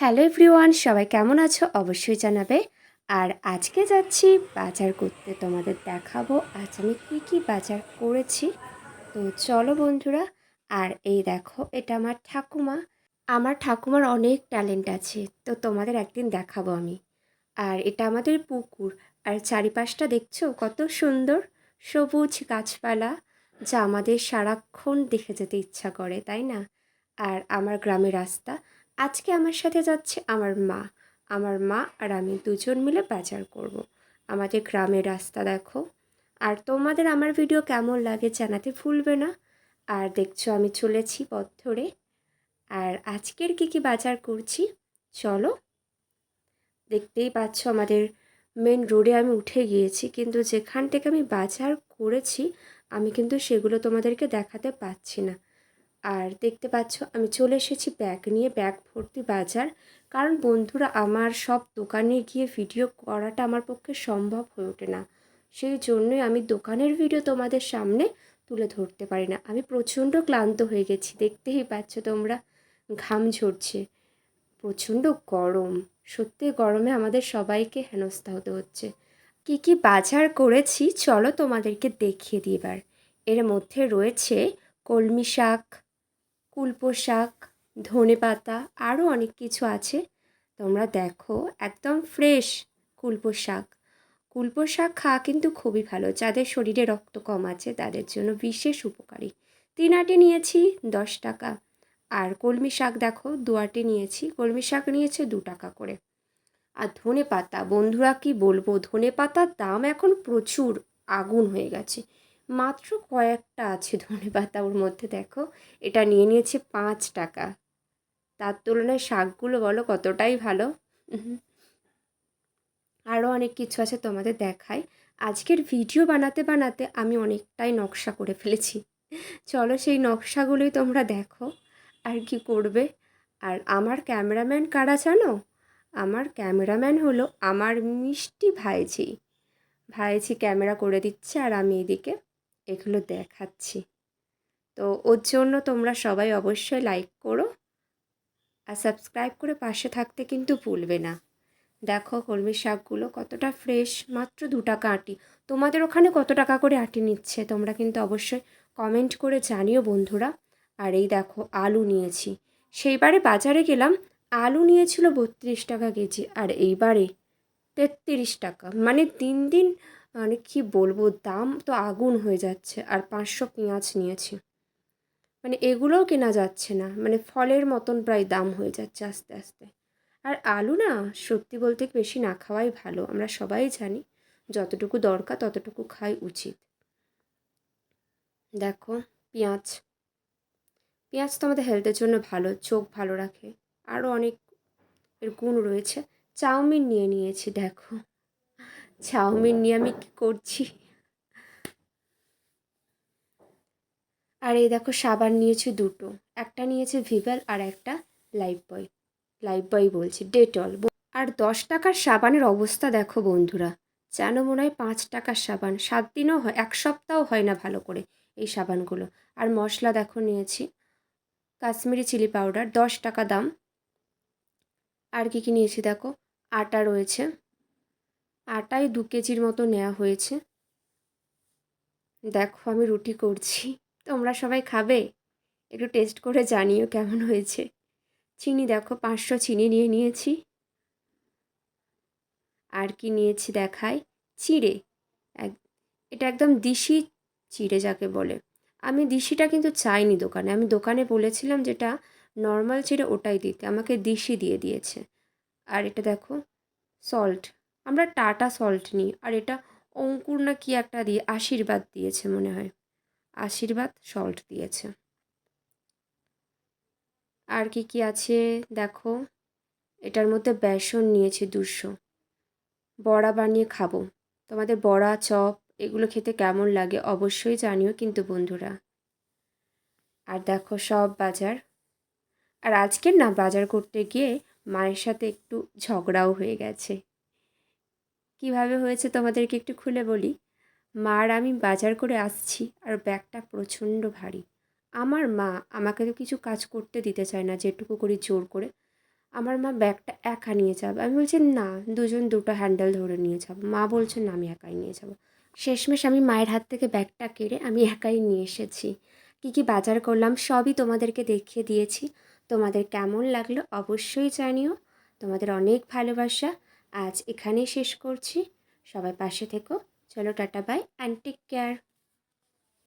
Hello everyone, সবাই কেমন আছো? অবশ্যই জানাবে। আর আজকে যাচ্ছি বাজার করতে। তোমাদের দেখাবো আজ আমি কী কী বাজার করেছি। তো চলো বন্ধুরা, আর এই দেখো, এটা আমার ঠাকুমা। আমার ঠাকুমার অনেক ট্যালেন্ট আছে, তো তোমাদের একদিন দেখাবো আমি। আর এটা আমাদের পুকুর। আর চারিপাশটা দেখছ? কত সুন্দর সবুজ গাছপালা, যা আমাদের সারাক্ষণ দেখে যেতে ইচ্ছা করে, তাই না? আর আমার গ্রামের রাস্তা। আজকে আমার সাথে যাচ্ছে আমার মা। আমার মা আর আমি দুজন মিলে বাজার করব। আমাদের গ্রামের রাস্তা দেখো। আর তোমাদের আমার ভিডিও কেমন লাগে জানাতে ভুলবে না। আর দেখছ আমি চলেছি পথ ধরে। আর আজকের কী কী বাজার করছি? চলো। দেখতেই পাচ্ছ আমাদের মেন রোডে আমি উঠে গিয়েছি। কিন্তু যেখান থেকে আমি বাজার করেছি, আমি কিন্তু সেগুলো তোমাদেরকে দেখাতে পাচ্ছি না। আর দেখতে পাচ্ছ, আমি চলে এসেছি ব্যাগ নিয়ে ব্যাগ ভর্তি বাজার। কারণ বন্ধুরা, আমার সব দোকানে গিয়ে ভিডিও করাটা আমার পক্ষে সম্ভব হয়ে ওঠে না। সেই জন্যই আমি দোকানের ভিডিও তোমাদের সামনে তুলে ধরতে পারি না। আমি প্রচণ্ড ক্লান্ত হয়ে গেছি, দেখতেই পাচ্ছ তোমরা, ঘাম ঝরছে। প্রচণ্ড গরম, সত্যি গরমে আমাদের সবাইকে হেনস্থা হতে হচ্ছে। কি কি বাজার করেছি, চলো তোমাদেরকে দেখিয়ে দিই এবার। এর মধ্যে রয়েছে কলমি শাক কুলপো শাক, ধনে পাতা আরও অনেক কিছু আছে। তোমরা দেখো, একদম ফ্রেশ কুলপো শাক। কুলপো শাক খাওয়া কিন্তু খুবই ভালো, যাদের শরীরে রক্ত কম আছে তাদের জন্য বিশেষ উপকারী। তিন আটে নিয়েছি, দশ টাকা। আর কলমি শাক দেখো, দু আটে নিয়েছি, কলমি শাক নিয়েছে দু টাকা করে। আর ধনে পাতা, বন্ধুরা কি বলব, ধনে পাতার দাম এখন প্রচুর, আগুন হয়ে গেছে। মাত্র কয়েকটা আছে ধনে পাতা ওর মধ্যে, দেখো। এটা নিয়ে নিয়েছে পাঁচ টাকা। তার তুলনায় শাকগুলো বলো কতটাই ভালো। আরও অনেক কিছু আছে তোমাদের দেখায় আজকের ভিডিও বানাতে বানাতে আমি অনেকটাই নকশা করে ফেলেছি। চলো সেই নকশাগুলোই তোমরা দেখো আর কি করবে। আর আমার ক্যামেরাম্যান কারা জানো? আমার ক্যামেরাম্যান হলো আমার মিষ্টি ভাইঝি। ভাইঝি ক্যামেরা করে দিচ্ছে আর আমি এদিকে এগুলো দেখাচ্ছি। তো ওর জন্য তোমরা সবাই অবশ্যই লাইক করো আর সাবস্ক্রাইব করে পাশে থাকতে কিন্তু ভুলবে না। দেখো কলমি শাকগুলো কতটা ফ্রেশ মাত্র দু টাকা আটি। তোমাদের ওখানে কত টাকা করে আটি নিচ্ছে? তোমরা কিন্তু অবশ্যই কমেন্ট করে জানিও বন্ধুরা। আর এই দেখো আলু নিয়েছি। সেইবারে বাজারে গেলাম, আলু নিয়েছিল বত্রিশ টাকা কেজি আর এইবারে তেত্রিশ টাকা। মানে দিন দিন মানে কী বলব, দাম তো আগুন হয়ে যাচ্ছে, আর পাঁচশো পেঁয়াজ নিয়েছি। মানে এগুলোও কেনা যাচ্ছে না মানে ফলের মতন প্রায় দাম হয়ে যাচ্ছে আস্তে আস্তে। আর আলু না, সত্যি বলতে বেশি না খাওয়াই ভালো, আমরা সবাই জানি, যতটুকু দরকার ততটুকু খাই উচিত। দেখো, পেঁয়াজ। পেঁয়াজ তো আমাদের হেলথের জন্য ভালো, চোখ ভালো রাখে আরও অনেক এর গুণ রয়েছে। চাউমিন নিয়ে নিয়েছি, দেখো। চাউমিন নিয়ে আমি কী করছি? আর এই দেখো, সাবান নিয়েছি দুটো। একটা নিয়েছে ভিভেল আর একটা লাইফ বয় লাইফ বয় বলছি ডেটল আর দশ টাকার সাবানের অবস্থা দেখো বন্ধুরা। যেন মনে হয় পাঁচ টাকার সাবান। সাত দিনও হয়, এক সপ্তাহ হয় না ভালো করে এই সাবানগুলো। আর মশলা দেখো নিয়েছি, কাশ্মীরি চিলি পাউডার, দশ টাকা দাম। আর কি কি নিয়েছি দেখো? আটা রয়েছে। আটাই দু কেজির মতো নেওয়া হয়েছে। দেখো আমি রুটি করছি। তোমরা সবাই খাবে? একটু টেস্ট করে জানিও কেমন হয়েছে। চিনি দেখো, পাঁচশো চিনি নিয়ে নিয়েছি। আর কি নিয়েছি দেখাই? চিড়ে। এক, এটা একদম দিশি চিড়ে যাকে বলে। আমি দিশিটা কিন্তু চাইনি দোকানে। আমি দোকানে বলেছিলাম যেটা নর্মাল চিড়ে ওটাই দিতে। আমাকে দিশি দিয়ে দিয়েছে। আর এটা দেখো সল্ট আমরা টাটা সল্ট নিই, আর এটা অঙ্কুর না কি একটা দিয়ে, আশীর্বাদ দিয়েছে মনে হয়। আশীর্বাদ সল্ট দিয়েছে। আর কি কি আছে দেখো? এটার মধ্যে বেসন নিয়েছে দুশো। বড়া বানিয়ে খাব। তোমাদের বড়া, চপ, এগুলো খেতে কেমন লাগে অবশ্যই জানিও কিন্তু বন্ধুরা। আর দেখো সব বাজার। আর আজকের না বাজার করতে গিয়ে মায়ের সাথে একটু ঝগড়াও হয়ে গেছে। কীভাবে হয়েছে তোমাদেরকে একটু খুলে বলি? মার আমি বাজার করে আসছি আর ব্যাগটা প্রচণ্ড ভারী। আমার মা আমাকে তো কিছু কাজ করতে দিতে চায় না, যেটুকু করি জোর করে। আমার মা ব্যাগটা একা নিয়ে যাবে। আমি বলছি, না, দুজন দুটো হ্যান্ডেল ধরে নিয়ে যাব। মা বলছে, না, আমি একাই নিয়ে যাব। শেষমেশ আমি মায়ের হাত থেকে ব্যাগটা কেড়ে আমি একাই নিয়ে এসেছি। কী কী বাজার করলাম সবই তোমাদেরকে দেখিয়ে দিয়েছি। তোমাদের কেমন লাগল অবশ্যই জানিও। তোমাদের অনেক ভালোবাসা। আজ এখানেই শেষ করছি। সবাই পাশে থেকো। চলো tata bye and take care